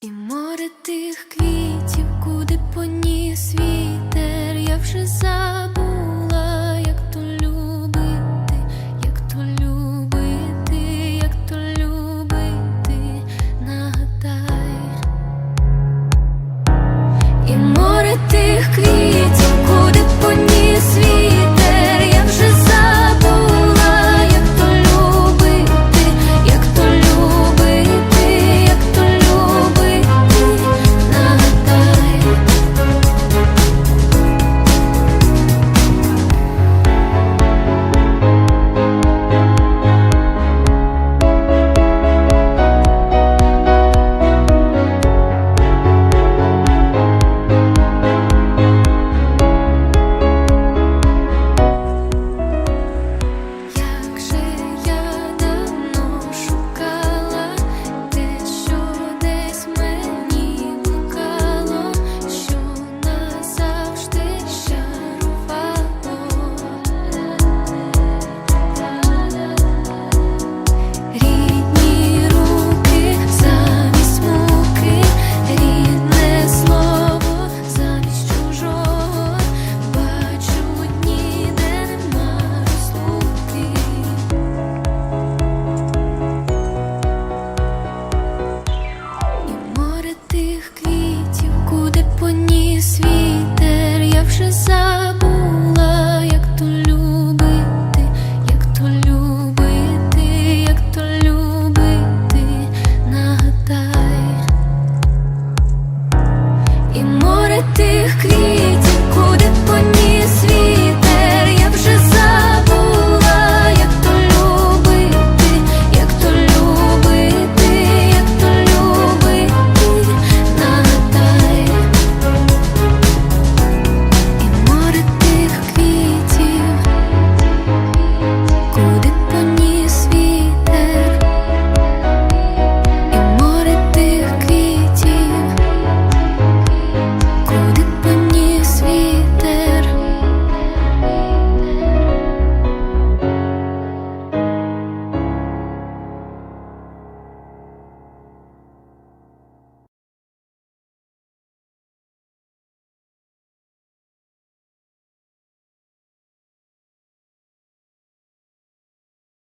І море тих квітів, куди поніс вітер, я вже забув. забула, як то любити, як то любити, як то любити, нагадай, і море тих квітів